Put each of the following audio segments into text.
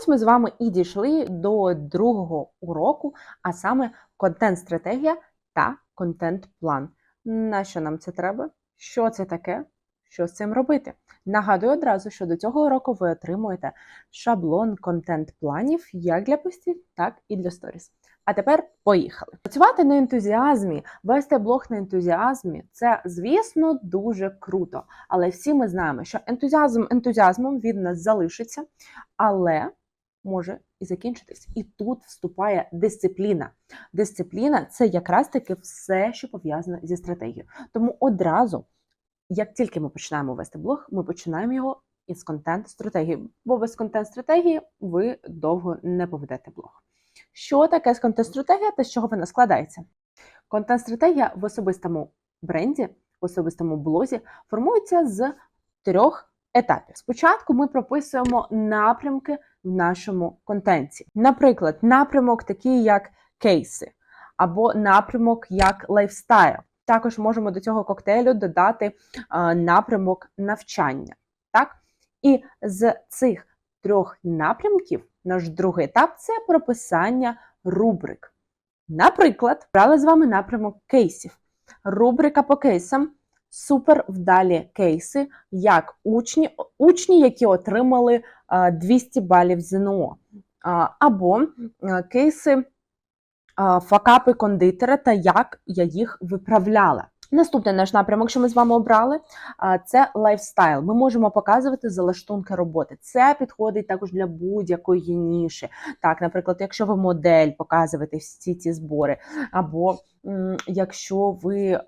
Ось ми з вами і дійшли до другого уроку, а саме контент-стратегія та контент-план. На що нам це треба? Що це таке? Що з цим робити? Нагадую одразу, що до цього уроку ви отримуєте шаблон контент-планів як для постів, так і для сторіс. А тепер поїхали. Працювати на ентузіазмі, вести блог на ентузіазмі це, звісно, дуже круто. Але всі ми знаємо, що ентузіазм ентузіазмом від нас залишиться, але може і закінчитись. І тут вступає дисципліна. Дисципліна це якраз таки все, що пов'язане зі стратегією. Тому одразу, як тільки ми починаємо вести блог, ми починаємо його із контент-стратегії. Бо без контент-стратегії ви довго не поведете блог. Що таке контент-стратегія та з чого вона складається? Контент-стратегія в особистому бренді, в особистому блозі формується з трьох етапів. Спочатку ми прописуємо напрямки в нашому контенті. Наприклад, напрямок такий, як кейси, або напрямок як лайфстайл. Також можемо до цього коктейлю додати напрямок навчання. Так? І з цих трьох напрямків наш другий етап це прописання рубрик. Наприклад, брали з вами напрямок кейсів. Рубрика по кейсам супер вдалі кейси, як учні, учні, які отримали 200 балів ЗНО, або кейси факапи кондитера та як я їх виправляла. Наступний наш напрямок, що ми з вами обрали, це лайфстайл. Ми можемо показувати залаштунки роботи. Це підходить також для будь-якої ніші. Так, наприклад, якщо ви модель показуєте всі ці збори, або якщо ви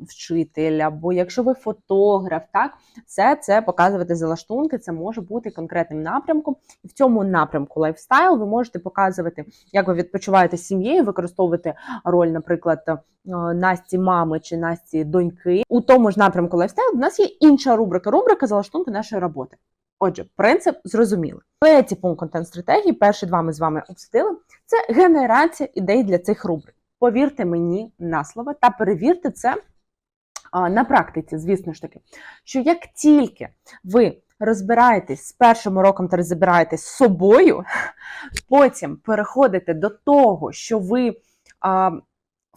вчитель, або якщо ви фотограф, так все це показувати залаштунки. Це може бути конкретним напрямком. І в цьому напрямку лайфстайл ви можете показувати, як ви відпочиваєте з сім'єю, використовувати роль, наприклад, е, Насті мами чи Насті доньки. У тому ж напрямку лайфстайл у нас є інша рубрика рубрика залаштунки нашої роботи. Отже, принцип зрозумілий. Третій пункт контент-стратегії, перші два ми з вами обсудили, це генерація ідей для цих рубрик. Повірте мені на слово та перевірте це на практиці, звісно ж таки, що як тільки ви розбираєтесь з першим уроком та розбираєтесь з собою, потім переходите до того, що ви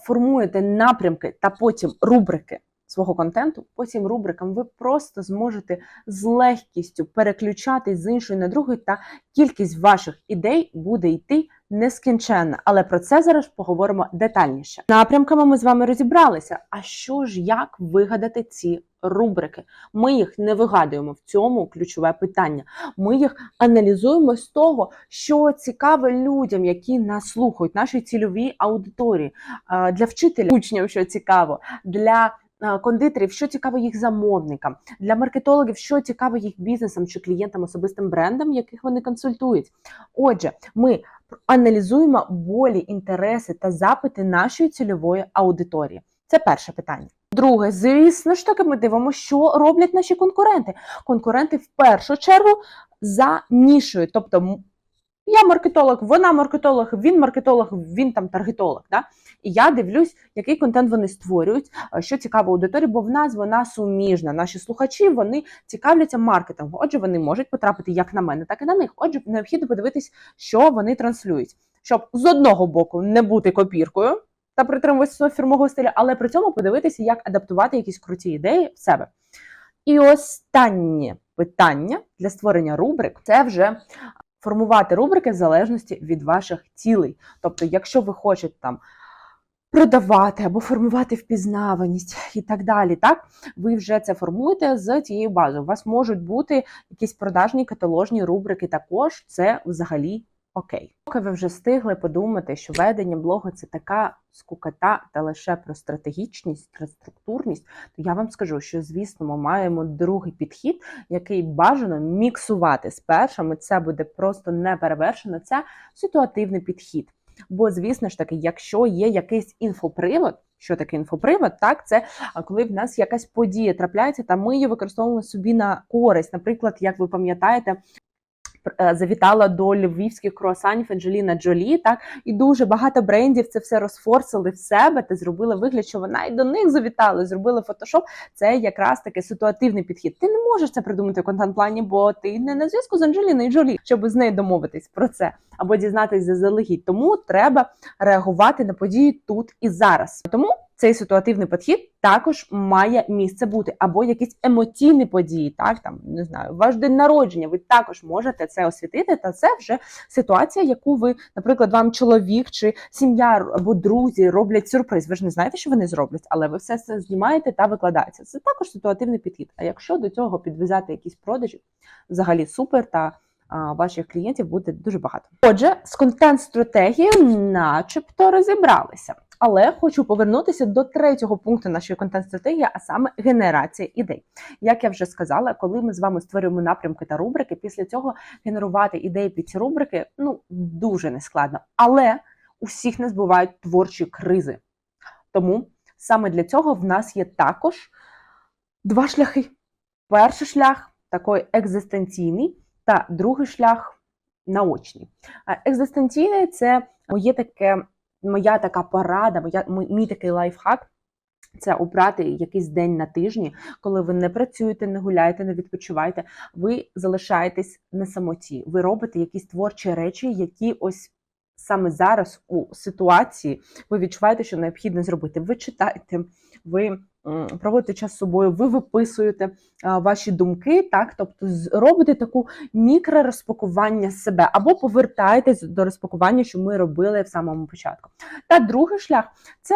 формуєте напрямки та потім рубрики свого контенту, потім рубрикам ви просто зможете з легкістю переключатись з іншої на другу, та кількість ваших ідей буде йти нескінченна. Але про це зараз поговоримо детальніше. Напрямками ми з вами розібралися. А що ж, як вигадати ці рубрики? Ми їх не вигадуємо в цьому ключове питання. Ми їх аналізуємо з того, що цікаве людям, які нас слухають, нашій цільовій аудиторії, для вчителя учнів, що цікаво, для кондитерів, що цікаво їх замовникам, для маркетологів, що цікаво їх бізнесам чи клієнтам, особистим брендам, яких вони консультують. Отже, ми аналізуємо болі, інтереси та запити нашої цільової аудиторії. Це перше питання. Друге, звісно ж таки, ми дивимося, що роблять наші конкуренти. Конкуренти в першу чергу за нішою, тобто я маркетолог, вона маркетолог, він маркетолог, він там таргетолог. Да? І я дивлюсь, який контент вони створюють, е, що цікаво аудиторії, бо в нас вона суміжна. Наші слухачі вони цікавляться маркетингом. Отже, вони можуть потрапити як на мене, так і на них. Отже, необхідно подивитись, що вони транслюють, щоб з одного боку не бути копіркою та притримуватися свого фірмового стилю, але при цьому подивитися, як адаптувати якісь круті ідеї в себе. І останнє питання для створення рубрик це вже формувати рубрики в залежності від ваших цілей. Тобто, якщо ви хочете там продавати або формувати впізнаваність і так далі, так ви вже це формуєте з цією базою. У вас можуть бути якісь продажні каталожні рубрики. Також це взагалі. Окей, поки ви вже встигли подумати, що ведення блогу це така скукота та лише про стратегічність, про структурність, то я вам скажу, що звісно, ми маємо другий підхід, який бажано міксувати з першим. і Це буде просто неперевершено. Це ситуативний підхід. Бо, звісно ж таки, якщо є якийсь інфопривод, що таке інфопривод? Так, це коли в нас якась подія трапляється, та ми її використовуємо собі на користь. Наприклад, як ви пам'ятаєте, завітала до львівських круасанів Анджеліна Джолі, так і дуже багато брендів це все розфорсили в себе та зробили вигляд, що вона і до них завітала, зробили фотошоп. Це якраз таки ситуативний підхід. Ти не можеш це придумати в контент-плані, бо ти не на зв'язку з Анджеліною Джолі, щоб з нею домовитись про це або дізнатись заздалегідь. Тому треба реагувати на події тут і зараз. Тому цей ситуативний підхід також має місце бути, або якісь емоційні події, так там не знаю, ваш день народження. Ви також можете це освітити, та це вже ситуація, яку ви, наприклад, вам чоловік чи сім'я або друзі роблять сюрприз. Ви ж не знаєте, що вони зроблять, але ви все це знімаєте та викладаєте. Це також ситуативний підхід. А якщо до цього підв'язати якісь продажі, взагалі супер та. Ваших клієнтів буде дуже багато. Отже, з контент-стратегією, начебто, розібралися. Але хочу повернутися до третього пункту нашої контент-стратегії, а саме генерація ідей. Як я вже сказала, коли ми з вами створюємо напрямки та рубрики, після цього генерувати ідеї під ці рубрики ну дуже нескладно. Але у всіх нас бувають творчі кризи. Тому саме для цього в нас є також два шляхи. Перший шлях такий екзистенційний, та другий шлях наочний. Екзистенційний це моє таке моя така порада, моя мій такий лайфхак. Це обрати якийсь день на тижні, коли ви не працюєте, не гуляєте, не відпочиваєте. Ви залишаєтесь на самоті. Ви робите якісь творчі речі, які ось саме зараз у ситуації ви відчуваєте, що необхідно зробити. Ви читаєте, ви проводите час з собою, ви виписуєте ваші думки, так, тобто робите таку мікророзпакування себе або повертаєтесь до розпакування, що ми робили в самому початку. Та другий шлях це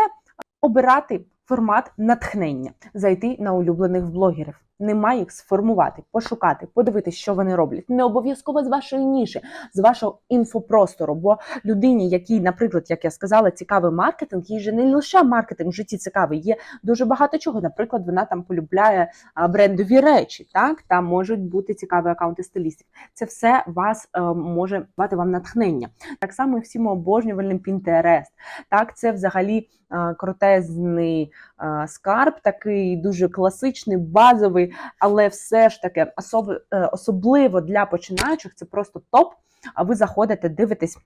обирати формат натхнення, зайти на улюблених блогерів. Немає їх сформувати, пошукати, подивитися, що вони роблять. Не обов'язково з вашої ніші, з вашого інфопростору. Бо людині, якій, наприклад, як я сказала, цікавий маркетинг, їй же не лише маркетинг в житті цікавий, є дуже багато чого. Наприклад, вона там полюбляє брендові речі. Так там можуть бути цікаві акаунти стилістів. Це все вас е, може давати вам натхнення. Так само і всім обожнювальним Pinterest. Так, це взагалі е, крутезний е, скарб, такий дуже класичний, базовий, але все ж таки особ- е, особливо для починаючих це просто топ. А ви заходите, дивитесь.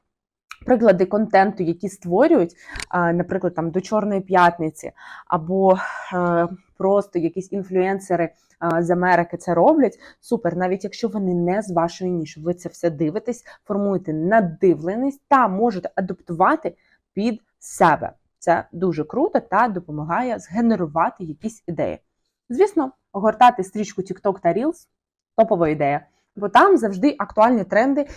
Приклади контенту, які створюють, наприклад, там до Чорної п'ятниці, або е, просто якісь інфлюенсери з Америки це роблять. Супер, навіть якщо вони не з вашої ніші, ви це все дивитесь, формуєте надивленість та можете адаптувати під себе. Це дуже круто та допомагає згенерувати якісь ідеї. Звісно, огортати стрічку TikTok та Reels – топова ідея, бо там завжди актуальні тренди,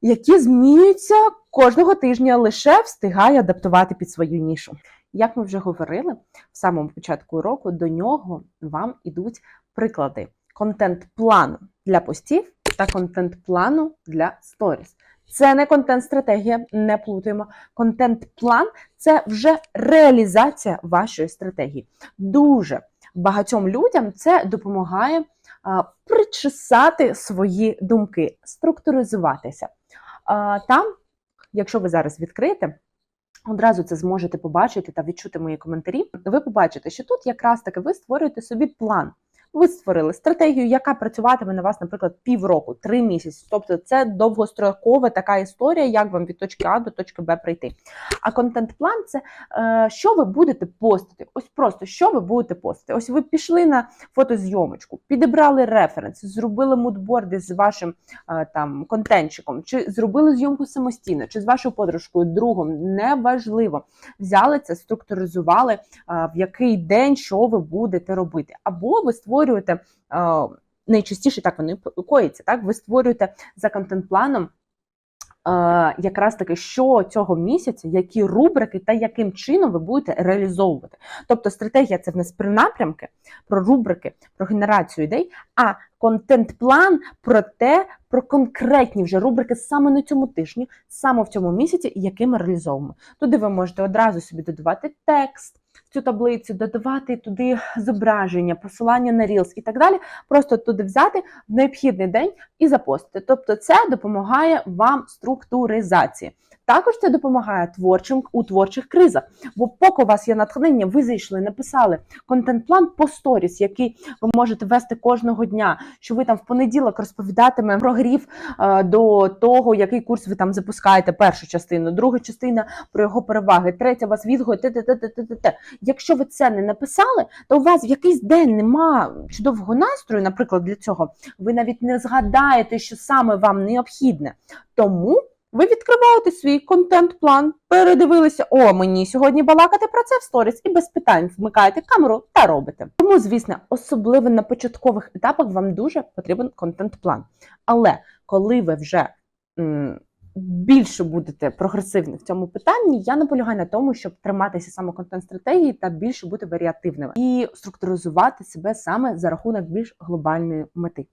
які змінюються кожного тижня, лише встигає адаптувати під свою нішу. Як ми вже говорили в самому початку року, до нього вам ідуть приклади контент-плану для постів та контент-плану для сторіс. Це не контент-стратегія, не плутаємо. Контент-план це вже реалізація вашої стратегії. Дуже багатьом людям це допомагає причесати свої думки, структуризуватися. Там, якщо ви зараз відкриєте, одразу це зможете побачити та відчути мої коментарі. Ви побачите, що тут якраз таки ви створюєте собі план. Ви створили стратегію, яка працюватиме на вас, наприклад, півроку, три місяці. Тобто це довгострокова така історія, як вам від точки А до точки Б прийти. А контент-план це е, що ви будете постити. Ось просто що ви будете постити. Ось ви пішли на фотозйомочку, підібрали референс, зробили мудборди з вашим е, там контентчиком, чи зробили зйомку самостійно, чи з вашою подружкою, другом. Неважливо. Взяли це, структуризували, е, в який день що ви будете робити. Або ви створюєте. Е, Найчастіше так воно і коїться. Так, ви створюєте за контент-планом е, якраз таки, що цього місяця, які рубрики та яким чином ви будете реалізовувати. Тобто стратегія це в нас про напрямки, про рубрики, про генерацію ідей, а контент-план про те, про конкретні вже рубрики саме на цьому тижні, саме в цьому місяці, які ми реалізовуємо. Туди ви можете одразу собі додавати текст. В Цю таблицю додавати туди зображення, посилання на Reels і так далі. Просто туди взяти в необхідний день і запостити. Тобто, це допомагає вам структуризації. Також це допомагає творчим у творчих кризах. Бо поки у вас є натхнення, ви зайшли, написали контент-план по сторіс, який ви можете вести кожного дня. Що ви там в понеділок розповідатиме про грів е, до того, який курс ви там запускаєте. Першу частину, друга частина про його переваги, третя вас те Якщо ви це не написали, то у вас в якийсь день нема чудового настрою, наприклад, для цього, ви навіть не згадаєте, що саме вам необхідне. Тому ви відкриваєте свій контент-план, передивилися, о, мені сьогодні балакати про це в сторіс, і без питань вмикаєте камеру та робите. Тому, звісно, особливо на початкових етапах вам дуже потрібен контент-план. Але коли ви вже м, більше будете прогресивні в цьому питанні, я наполягаю на тому, щоб триматися саме контент-стратегії та більше бути варіативними і структуризувати себе саме за рахунок більш глобальної мети.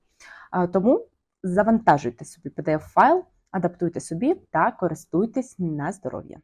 А, Тому завантажуйте собі PDF-файл, адаптуйте собі та користуйтесь на здоров'я.